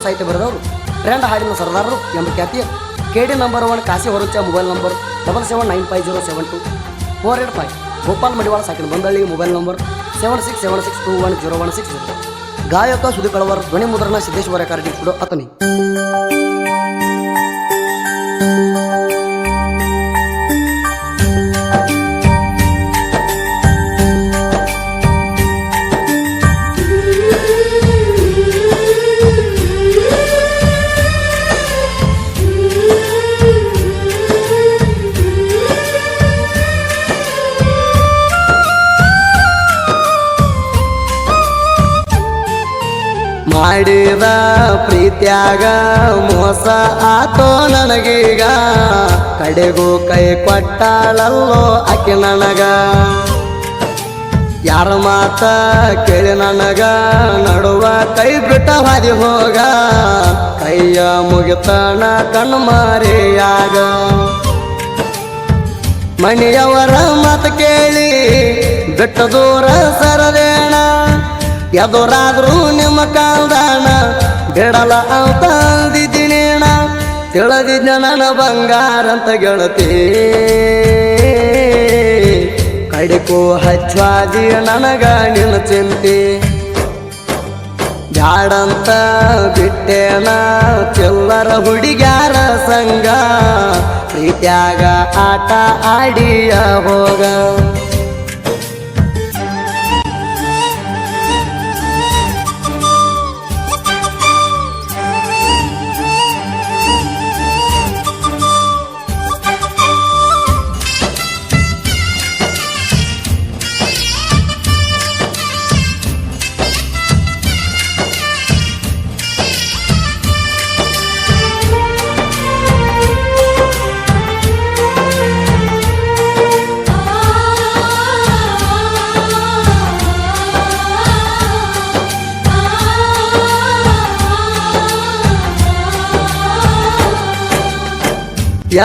ಸಾಹಿತ್ಯ ಬರೆದವರು ಟ್ರೆಂಡ್ ಹಾಡಿನ ಸರ್ದಾರರು ಎಂಬ ಖ್ಯಾತಿಯ ಕೆಡಿ ನಂಬರ್ ಒನ್ ಕಾಸಿ ಹೊರಚ mobile number double seven nine five zero seven two four eight five Gopal Madiwala ಸಾಕಿನ Bandalli mobile number seven six seven six two one zero one six ಗಾಯಕ ಸುದೀಪ್ ಕಳವರ್ ಧ್ವನಿ ಮುದ್ರಣ ಸಿದ್ದೇಶ್ವರ ಕಾರ್ಡಿ ಕೂಡ ಅತನಿ. ಪ್ರೀತ್ಯಾಗ ಮೋಸ ಆತೋ ನನಗೀಗ. ಕಡೆಗೂ ಕೈ ಕೊಟ್ಟಾಳಲ್ಲೋ ಆಕೆ ನನಗ. ಯಾರ ಮಾತ ಕೇಳಿ ನನಗ. ನಡುವ ಕೈ ಬಿಟ್ಟ ಹಾದಿ ಹೋಗ. ಕೈಯ ಮುಗಿತನ ಕಣ್ಣು ಮಾರಿಯಾಗ. ಮಣಿಯವರ ಮಾತು ಕೇಳಿ ಬಿಟ್ಟ ದೂರ ಸರದೇಣ. ಎದುರಾದ್ರೂ ನಿಮ್ಮ ಕಾಲ್ದಾಣ. ಬಿಡಲ ಅಂದಿದ್ದೀನೇಣ ತಿಳಿದಿದ್ದ ನನ್ನ ಬಂಗಾರ ಅಂತ ಗೆಳತಿ. ಕಡಿಕೋ ಹಚ್ಚಾದಿ ನನಗ ನಿನ್ನ ಚಿಂತೆ. ಬ್ಯಾಡಂತ ಬಿಟ್ಟೇನ ಚಿಲ್ಲರ ಹುಡುಗ್ಯಾರ ಸಂಗ ಪ್ರೀತ್ಯಾಗ ಆಟ ಆಡಿಯ ಹೋಗ.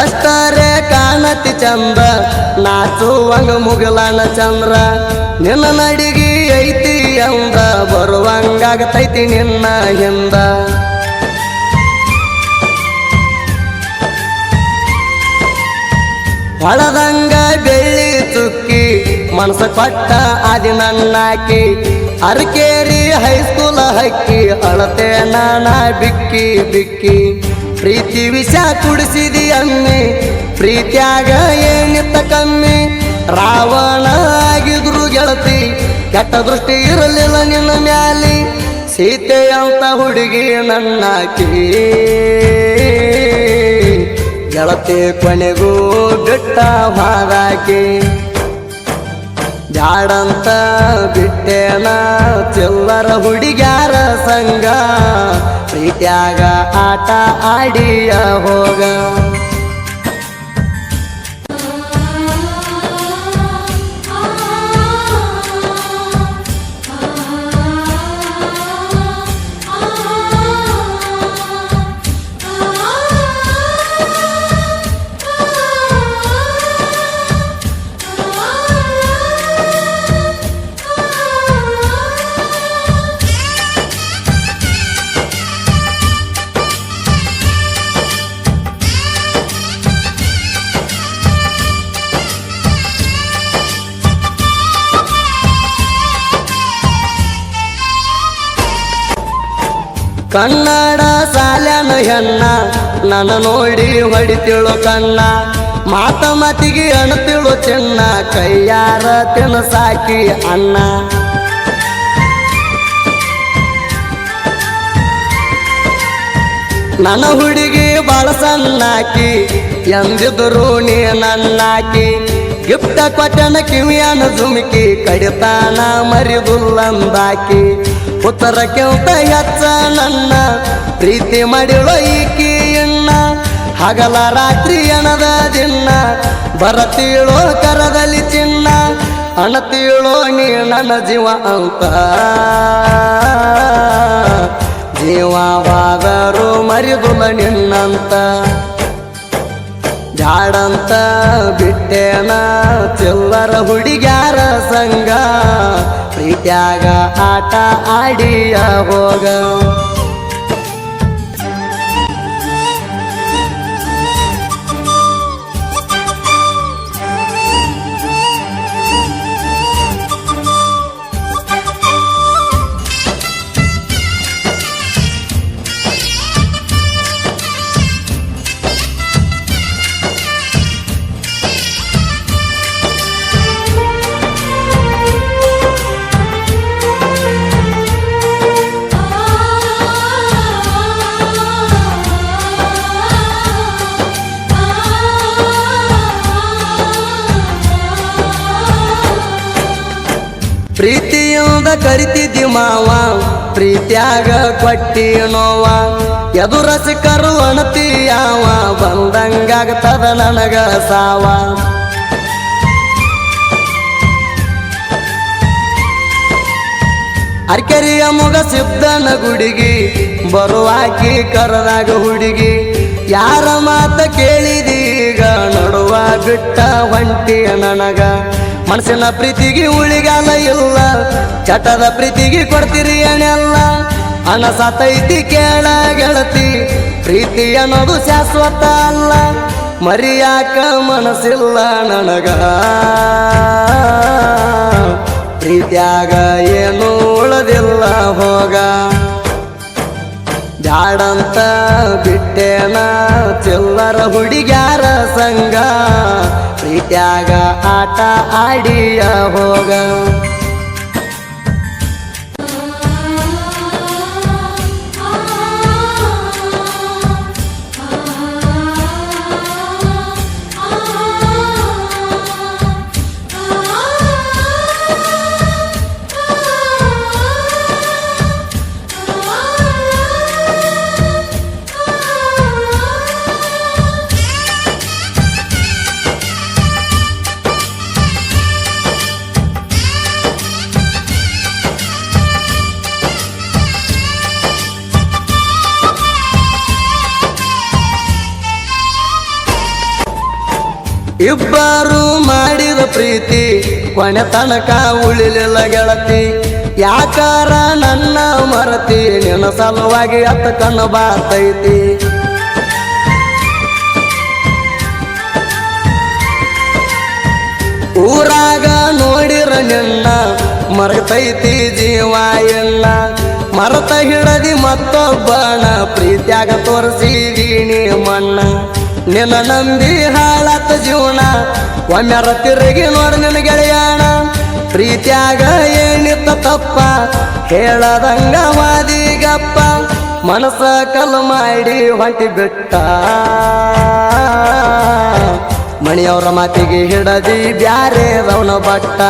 ಎಷ್ಟರೇ ಕಾಣತಿ ಚಂದ ನಾಚುವಂಗ ಮುಗಲನ ಚಂದ್ರ. ನಿನ್ನ ನಡಿಗಿ ಐತಿ ಎಂದ ಬರುವಂಗಾಗತೈತಿ ನಿನ್ನ ಎಂದ ಹೊಳದಂಗ ಬೆಳ್ಳಿ ಚುಕ್ಕಿ, ಮನಸ ಕೊಟ್ಟ ಆದಿ ನನ್ನಾಕಿ. ಅರಕೇರಿ ಹೈಸ್ಕೂಲ್ ಹಕ್ಕಿ, ಅಳತೆ ನಾನಾ ಬಿಕ್ಕಿ ಬಿಕ್ಕಿ. ಪ್ರೀತಿ ವಿಷ ಕುಡಿಸಿದಿ ಅಮ್ಮಿ ಪ್ರೀತ್ಯಾಗ ಏನಿತ್ತ ಕಮ್ಮಿ? ರಾವಣ ಆಗಿದ್ರು ಗೆಳತಿ, ಕೆಟ್ಟ ದೃಷ್ಟಿ ಇರಲಿಲ್ಲ ನಿನ್ನ ಮ್ಯಾಲಿ. ಸೀತೆ ಅಂತ ಹುಡುಗಿ ನನ್ನಾಕಿ ಗೆಳತಿ ಕೊನೆಗೂ ಬಿಟ್ಟ ಹಾದಾಕಿ ಬ್ಯಾಡಂತ ಬಿಟ್ಟೇನ ಚಿಲ್ಲರ ಹುಡುಗ್ಯಾರ ಸಂಗ ಪ್ರೀತ್ಯಾಗ ಆಟ ಆಡಿಯ ಹೋಗ. ಕನ್ನಡ ಸಾಲ್ಯಾನ ಹೆಣ್ಣ ನನ್ನ ನೋಡಿ ಹೊಡಿತಿಳು ಕಣ್ಣ. ಮಾತ ಮಾತಿಗೆ ಅಣತಿಳು ಚೆನ್ನ, ಕೈಯಾರ ತಿನಸಾಕಿ ಅಣ್ಣ. ನನ್ನ ಹುಡುಗಿ ಬಾಳ ಸಣ್ಣಾಕಿ, ಎಂದಿದ್ರು ನೀ ನನ್ನಾಕಿ ಗಿಫ್ಟ ಕೊಟ್ಟನ ಕಿವಿಯನ ಜುಮುಕಿ ಕಡಿತಾನ ಮರಿದುಲ್ಲಂದಾಕಿ. ಉತ್ತರ ಕೇಳ್ತ ಹೆಚ್ಚ ನನ್ನ ಪ್ರೀತಿ ಮಾಡಿಳೋ ಈಕಿ ಎಣ್ಣ ಹಗಲ ರಾತ್ರಿ ಅಣದ ದಿನ ಬರತೀಳೋ ಕರದಲ್ಲಿ ಚಿನ್ನ ಅಣತೀಳೋ ನೀ ನನ್ನ ಜೀವ ಅಂತ. ಜೀವವಾದರೂ ಮರಿದುಲ ನಿನ್ನಂತ. ಜಾಡಂತ ಬಿಟ್ಟೇನ ಚಿಲ್ಲರ ಹುಡುಗ್ಯಾರ ಸಂಘ. ಪ್ರೀತ್ಯಾಗ ಆಟ ಆಡಿಯ ಹೋಗ. ಪ್ರೀತಿಯಿಂದ ಕರಿತಿದ್ದಿ ಮಾವ, ಪ್ರೀತ್ಯಾಗ ಕೊಟ್ಟಿ ನೋವ ಎದುರ ಸಿಕ್ಕರು ಅಣತಿಯಾವ, ಬಂದಂಗಾಗ್ತದ ನನಗ ಸಾವ. ಅರ್ಕೆರಿಯ ಮುಗ ಸಿದ್ದನ ಗುಡಿಗಿ, ಬರುವಾಕಿ ಕರದಾಗ ಹುಡುಗಿ. ಯಾರ ಮಾತ ಕೇಳಿದೀಗ, ನಡುವ ಬಿಟ್ಟ ಹೊಂಟಿ ನನಗ. ಮನಸ್ಸಿನ ಪ್ರೀತಿಗೆ ಉಳಿಗಾಲ ಇಲ್ಲ. ಚಟದ ಪ್ರೀತಿಗೆ ಕೊಡ್ತೀರಿ ಏನೆಲ್ಲ? ಹಣ ಸತೈತಿ ಕೇಳ ಗೆಳತಿ. ಪ್ರೀತಿ ಅನ್ನೋದು ಶಾಶ್ವತ ಅಲ್ಲ. ಮರಿಯಾಕ ಮನಸ್ಸಿಲ್ಲ ನನಗ. ಪ್ರೀತಿಯಾಗ ಏನು ಉಳದಿಲ್ಲ ಹೋಗ. ಜಾಡಂತ ಬಿಟ್ಟೇನ ಚಿಲ್ಲರ ಹುಡುಗ್ಯಾರ ಸಂಘ. ಪ್ರೀತ್ಯಾಗ ಆಟ ಆಡಿಯ ಹೋಗ. ಇಬ್ಬರು ಮಾಡಿದ ಪ್ರೀತಿ ಕೊನೆ ತನಕ ಉಳಿಲಿಲ್ಲ ಗೆಳತಿ. ಯಾಕಾರ ನನ್ನ ಮರತಿ, ನಿನ್ನ ಸಲುವಾಗಿ ಅತ್ತ ಕಣ್ಣು ಬಾರ್ತೈತಿ. ಊರಾಗ ನೋಡಿರ ನಿನ್ನ ಮರತೈತಿ ಜೀವ ಎಲ್ಲ. ಮರತ ಹಿಡದಿ ಮತ್ತೊಬ್ಬನ, ಪ್ರೀತ್ಯಾಗ ತೋರಿಸಿದೀನಿ ಮಣ್ಣ. ನಿನ್ನ ನಂಬಿ ಹಾಳಾತ ಜೀವನ. ಒಮ್ಮೆರ ತಿರುಗಿ ನೋಡು ನಿನ್ನ ಗೆಳೆಯಾಣ ಪ್ರೀತ್ಯಾಗ ಏನಿತ್ತ ತಪ್ಪ. ಹೇಳದಂಗ ಮಾದಿಗಪ್ಪ. ಮನಸ ಕಲ್ ಮಾಡಿ ಹೊಂಟಿ ಬಿಟ್ಟ. ಮಣಿಯವರ ಮಾತಿಗೆ ಹಿಡದಿ ಬ್ಯಾರೆ ರವನ ಬಟ್ಟ.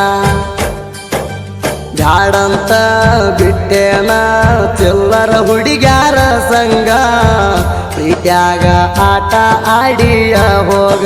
ಜಾಡಂತ ಬಿಟ್ಟೇನ ಚಿಲ್ಲರ ಹುಡುಗ್ಯಾರ ಸಂಗ ಪ್ರೀತ್ಯಾಗ ಆಟ ಆಡಿಯ ಹೋಗ.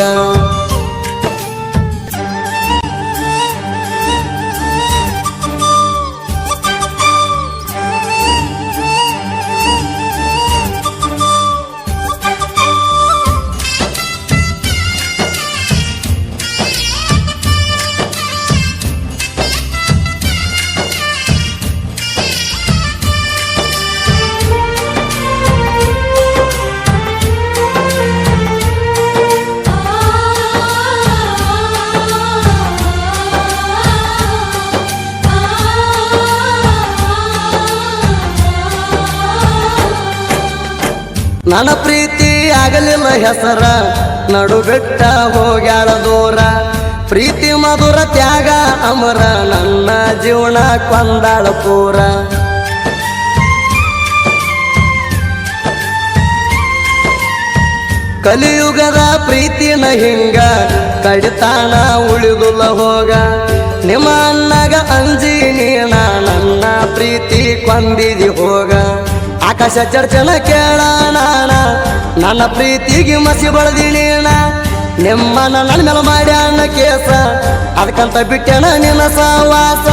ನನ್ನ ಪ್ರೀತಿ ಆಗಲಿಲ್ಲ ಹೆಸರ. ನಡು ಬೆಟ್ಟ ಹೋಗ್ಯಾಳ ದೂರ. ಪ್ರೀತಿ, ಮಧುರ, ತ್ಯಾಗ, ಅಮರ. ನನ್ನ ಜೀವನ ಕೊಂದಾಳ ಪೂರ. ಕಲಿಯುಗದ ಪ್ರೀತಿನ ಹಿಂಗ, ಕಡಿತಾನ ಉಳಿದುಲ್ಲ ಹೋಗ. ನಿಮ್ಮ ಅಣ್ಣಗ ನನ್ನ ಪ್ರೀತಿ ಕೊಂದಿದಿ ಹೋಗ. ಆಕಾಶ ಚರ್ಚನ ಕೇಳಣ ನನ್ನ ಪ್ರೀತಿಗೆ ಮಸಿ ಬಳದಿಣೀಣ ನಿಮ್ಮ ನನ್ನ ಮೇಲೆ ಮಾಡ್ಯಾಣ ಕೇಸ. ಅದಕ್ಕಂತ ಬಿಟ್ಟೆನ ನಿನ್ನ ಸವಾಸ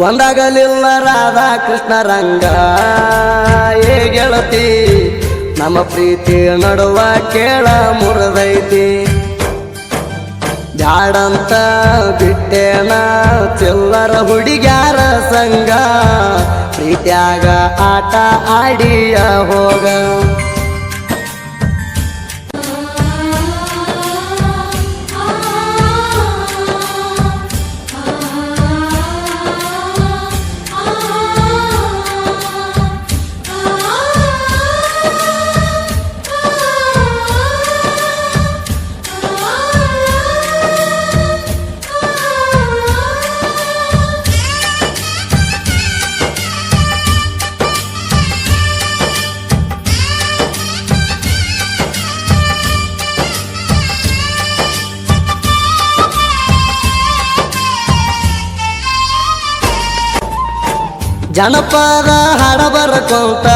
ಒಂದಾಗಲಿಲ್ಲ ರಾಧಾ ಕೃಷ್ಣ ರಂಗ. ಏ ಗೆಳತಿ, ನಮ್ಮ ಪ್ರೀತಿ ನಡುವ ಕೇಳ ಮುರದೈತಿ. ಜಾಡಂತ ಬಿಟ್ಟೆನ ಚಿಲ್ಲರ ಹುಡುಗ್ಯಾರ. ಸಂಗ ಪ್ರೀತ್ಯಾಗ ಆಟ ಆಡಿಯ ಹೋಗ. ಜನಪದ ಹಾಡ ಬರ್ಕೊಂತ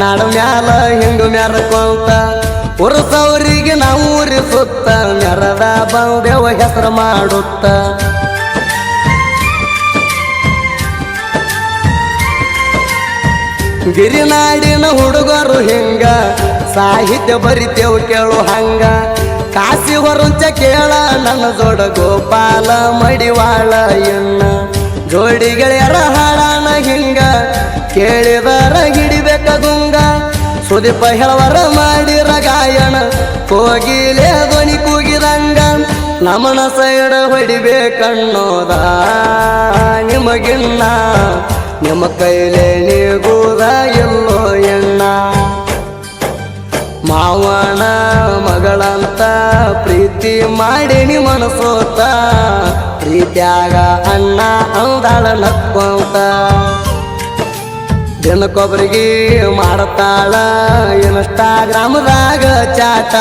ನಾಡ ಮ್ಯಾಲ ಹಿಂಗು ಮ್ಯಾರಕೊಂತ ಉರ್ಸವ್ರಿಗೆ ನಾವು ಉರಿಸುತ್ತ ಮೆರದ ಬಂದೆವ ಹೆಸರು ಮಾಡುತ್ತ. ಗಿರಿನಾಡಿನ ಹುಡುಗರು ಹಿಂಗ, ಸಾಹಿತ್ಯ ಬರಿತೇವು ಕೇಳು ಹಂಗ. ಕಾಸಿ ಹೊರಂಚ ಕೇಳ, ನನ್ನ ಜೋಡ ಗೋಪಾಲ ಮಡಿವಾಳ ಎನ್ನ. ಜೋಡಿ ಗೆಳೆಯರ ಹಾಡಾನ ಹಿಂಗ ಕೇಳಿದರ ಹಿಡಿಬೇಕ ಗುಂಗ. ಸುದೀಪ ಹೇಳವರ ಮಾಡಿರ ಗಾಯಣ ಕೋಗಿಲೆ ಧ್ವನಿ ಕೂಗಿದಂಗ. ನಮನ ಸೈಡ ಹೊಡಿಬೇಕನ್ನೋದ ನಿಮಗಿನ್ನ. ನಿಮ್ಮ ಕೈಲೇ ನೀಗೂದ ಎಲ್ಲೋ ಎಣ್ಣ. ಮಾವನ ಮಗಳಂತ ಪ್ರೀತಿ ಮಾಡಿನಿ ಮನಸೋತ ಪ್ರೀತ್ಯಾಗ ಅಣ್ಣ ಅಂದಾಳ ನಕ್ಕೊಂತ ಮಾಡುತ್ತಾಳ ಮಾಡತಾಳ ಇನ್ಸ್ಟಾಗ್ರಾಮ್ದಾಗ ಚಾಟ.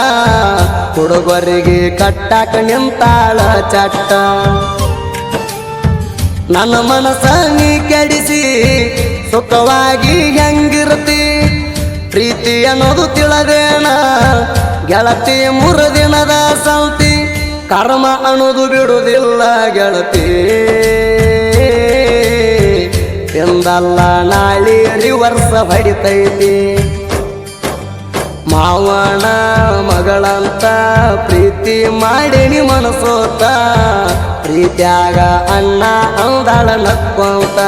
ಹುಡುಗರಿಗೆ ಕಟ್ಟಾಕ ನಿಂತಾಳ ಚಾಟ. ನನ್ನ ಮನಸ್ಸ ಕೆಡಿಸಿ, ಸುಖವಾಗಿ ಹೆಂಗಿರುತ್ತಿ ಪ್ರೀತಿ ಅನ್ನೋದು ತಿಳದೇನ, ಗೆಳತಿ ಮೂರು ದಿನದ ಸಂತಿ. ಕರ್ಮ ಅಣುದು ಬಿಡುವುದಿಲ್ಲ ಗೆಳತಿ. ಎಂದಲ್ಲ ನಾಳಿ ರಿವರ್ಸ ಹೊಡಿತೈತಿ. ಮಾವಣ ಮಗಳಂತ ಪ್ರೀತಿ ಮಾಡಿನಿ ಮನಸೋತ. ಪ್ರೀತ್ಯಾಗ ಅಣ್ಣ ಅಂದಾಳ ನಕ್ಕೊಂತ.